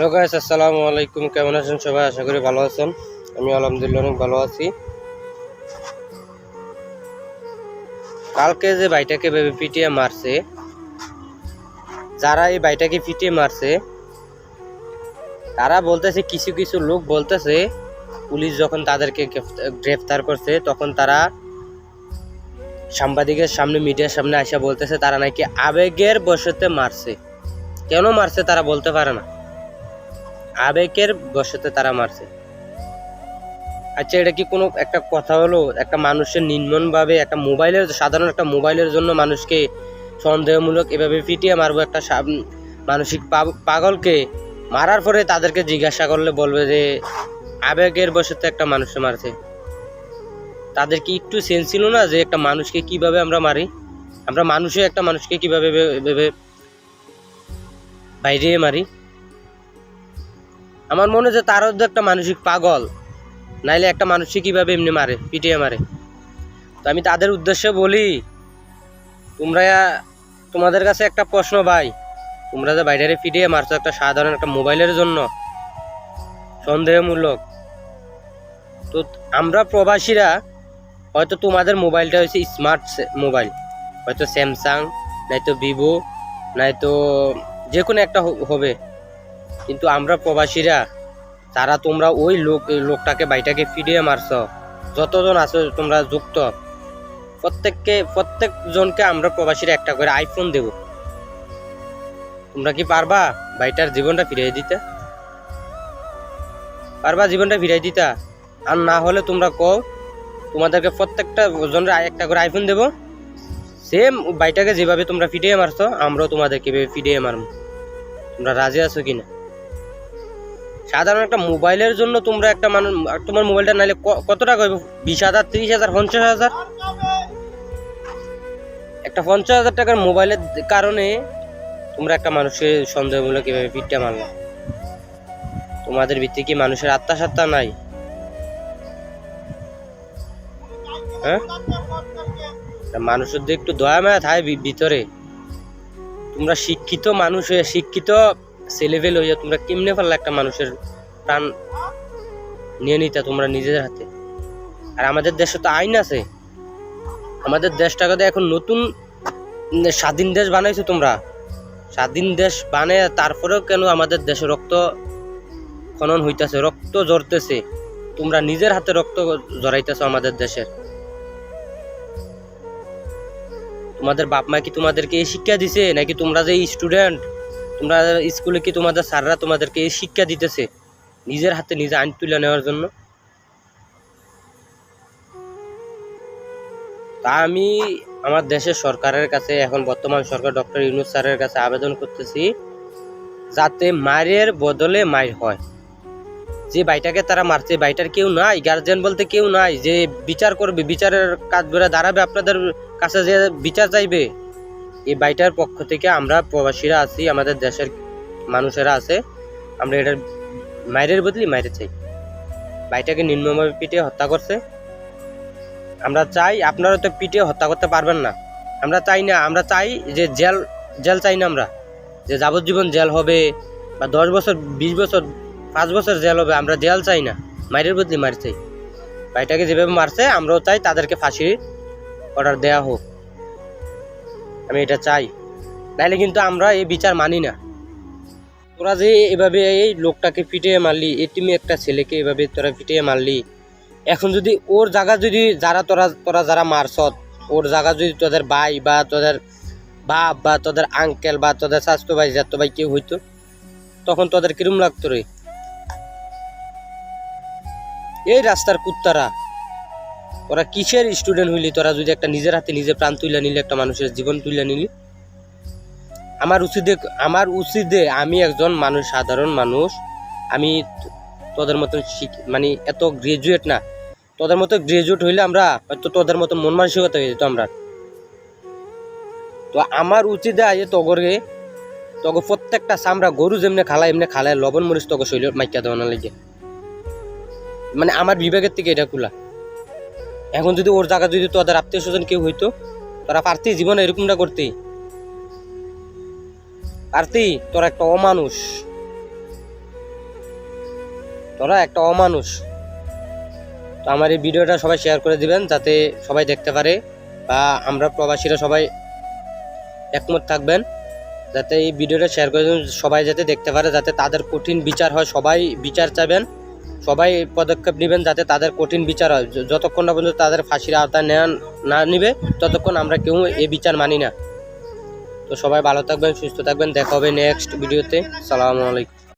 Hello guys আসসালামু আলাইকুম। কেমন আছেন সবাই? আশা করি ভালো আছেন। আমি আলহামদুলিল্লাহ অনেক ভালো আছি। কালকে যে ভাইটাকে ভেবে পিটিয়ে মারছে, যারা এই ভাইটাকে পিটিয়ে মারছে, তারা বলতেছে, কিছু কিছু লোক বলতেছে, পুলিশ যখন তাদেরকে গ্রেফতার করছে, তখন তারা সাংবাদিকের সামনে, মিডিয়ার সামনে আসা বলতেছে, তারা নাকি আবেগের বসতে মারছে। কেন মারছে তারা বলতে পারে না। আবেগের বসতে তারা মারছে। আচ্ছা এটা কি কোনো একটা কথা হলো? একটা মানুষের নির্মম ভাবে একটা মোবাইলের, সাধারণ একটা মোবাইলের জন্য মানুষকে সন্দেহমূলক এভাবে পিটিয়ে মারবো একটা মানসিক পাগলকে মারার পরে তাদেরকে জিজ্ঞাসা করলে বলবে যে, আবেগের বসতে একটা মানুষকে মারছে। তাদের কি একটু সেন্স ছিল না যে একটা মানুষকে কীভাবে আমরা মারি? আমরা মানুষে একটা মানুষকে কীভাবে ভেবে বাইরে মারি? আমার মনে হচ্ছে তারও তো একটা মানসিক পাগল। নাইলে একটা মানুষকে কীভাবে এমনি মারে, পিটিয়ে মারে। তো আমি তাদের উদ্দেশ্যে বলি, তোমরা, তোমাদের কাছে একটা প্রশ্ন ভাই। তোমরা যে বাইরে পিটিয়ে মারছো একটা সাধারণ একটা মোবাইলের জন্য, সন্দেহমূলক। তো আমরা প্রবাসীরা, হয়তো তোমাদের মোবাইলটা হয়েছে স্মার্ট মোবাইল। হয়তো স্যামসাং নয়তো ভিভো নয়তো যে কোনো একটা হবে। কিন্তু আমরা প্রবাসীরা, তারা তোমরা ওই লোক লোকটাকে, বাইটাকে ফিরিয়ে মারছ। যতজন আছো তোমরা যুক্ত। প্রত্যেককে প্রত্যেকজনকে আমরা প্রবাসীরা একটা করে আইফোন দেব। তোমরা কি পারবা বাইটার জীবনটা ফিরিয়ে দিতে? পারবা জীবনটা ফিরিয়ে দিতা? আর না হলে তোমরা কও, তোমাদেরকে প্রত্যেকটা জনের একটা করে আইফোন দেব। সেম বাইটাকে যেভাবে তোমরা ফিরিয়ে মারছো, আমরাও তোমাদেরকে ফিরিয়ে মারবো। তোমরা রাজি আছো কিনা? সাধারণ একটা মোবাইলের জন্য তোমরা একটা মানুষ তোমার মোবাইলটা নাইলে কত টাকা হইব? বিশ হাজার, তিরিশ হাজার, পঞ্চাশ হাজার? একটা পঞ্চাশ হাজার টাকার মোবাইলের কারণে তোমরা একটা মানুষের সন্দেহমূলক এভাবে পিঠটা মারলা। তোমাদের ভিত্তি কি মানুষের আত্মা সত্তা নাই? হ্যাঁ? মানুষের একটু দয়া মায়া থাকে ভিতরে। তোমরা শিক্ষিত মানুষ হয়ে ছেলেবেল হইয়া তোমরা কেমনে পারলা একটা মানুষের প্রাণ নিয়ে নিতে তোমরা নিজেদের হাতে? আর আমাদের দেশে তো আইন আছে। আমাদের দেশটাকে তো এখন নতুন স্বাধীন দেশ বানাইছো তোমরা। স্বাধীন দেশ বানায় তারপরেও কেন আমাদের দেশে রক্ত খনন হইতেছে, রক্ত জড়তেছে তোমরা নিজের হাতে রক্ত জড়াইতেছো আমাদের দেশের। তোমাদের বাপ মা কি তোমাদেরকে এই শিক্ষা দিছে? নাকি তোমরা যে স্টুডেন্ট তোমরা স্কুলে কি তোমাদের স্যাররা তোমাদেরকে এই শিক্ষা দিতেছে? নিজের হাতে নিজে আইন তুলে নেওয়ার জন্য? তা আমি আমার দেশের সরকারের কাছে, এখন বর্তমান সরকার ডক্টর ইউনুস স্যারের কাছে আবেদন করতেছি যাতে মায়ের বদলে মায়ের হয়। যে বাইটাকে তারা মারছে বাইটার কেউ নাই গার্জেন বলতে কেউ নাই, যে বিচার করবে, বিচারের কাজ করে দাঁড়াবে, আপনাদের কাছে যে বিচার চাইবে। এই বাইটার পক্ষ থেকে আমরা প্রবাসীরা আছি, আমাদের দেশের মানুষেরা আছে। আমরা এটার মায়ের বদলি মায়ের চাই। বাইটাকে নির্মমভাবে পিটিয়ে হত্যা করছে। আমরা চাই, আপনারা তো পিটিয়ে হত্যা করতে পারবেন না। আমরা চাই না, আমরা চাই যে জেল জেল চাই না আমরা। যে যাবজ্জীবন জেল হবে বা দশ বছর, বিশ বছর, পাঁচ বছর জেল হবে, আমরা জেল চাই না। মায়ের বদলি মার চাই। ভাইটাকে যেভাবে মারছে, আমরাও চাই তাদেরকে ফাঁসির অর্ডার দেয়া হোক। আমি এটা চাই। নাইলে কিন্তু আমরা এই বিচার মানি না। তোরা যে এভাবে এই লোকটাকে পিটিয়ে মারলি এটিমে একটা ছেলেকে এভাবে তোরা পিটিয়ে মারলি, এখন যদি ওর জায়গা যদি যারা তোরা তোরা যারা মারছত, ওর জায়গা যদি তোদের ভাই বা তোদের বাপ বা তোদের আঙ্কেল বা তোদের স্বাস্থ্য ভাই জাত ভাই কেউ হইতো, তখন তোদের কিরম লাগতো রে? এই রাস্তার কুত্তারা। তোরা কিসের স্টুডেন্ট হইলি? তোরা যদি একটা নিজের হাতে নিজে প্রাণ তুলে নিলি, একটা মানুষের জীবন তুলে নিলি? আমার উচিতে আমার উচিতে আমি একজন মানুষ, সাধারণ মানুষ। আমি তোদের মতন মানে এত গ্রাজুয়েট না। তোদের মতো গ্রাজুয়েট হইলে আমরা হয়তো তোদের মতো মন মানসিকতা হয়ে যেত আমরা। তো আমার উচিতে আজ তগরে তগর প্রত্যেকটা চামড়া গরু যেমনি খালায়, এমনি খালায় লবণ মরিচ তগর শৈল মাইকা দেওয়ানো লাগে। মানে আমার বিবেকের থেকে এটা খোলা। এখন যদি ওর জায়গা যদি তোদের আত্মীয় স্বজন কেউ হইতো, তোরা পারতি জীবনে এরকমটা করতে? পারতি? তোরা একটা অমানুষ। তোরা একটা অমানুষ। তো আমার এই ভিডিওটা সবাই শেয়ার করে দিবেন, যাতে সবাই দেখতে পারে বা আমরা প্রবাসীরা সবাই একমত থাকবেন, যাতে এই ভিডিওটা শেয়ার করে সবাই যাতে দেখতে পারে, যাতে তাদের কঠিন বিচার হয়, সবাই বিচার চাইবেন। সবাই পদক্ষেপ নেবেন যাতে তাদের কঠিন বিচার হয়। যতক্ষণ না পর্যন্ত তাদের ফাঁসির আওতায় নেওয়া না নিবে, ততক্ষণ আমরা কেউ এই বিচার মানি না। তো সবাই ভালো থাকবেন, সুস্থ থাকবেন। দেখা হবে নেক্সট ভিডিওতে সালামু আলাইকুম।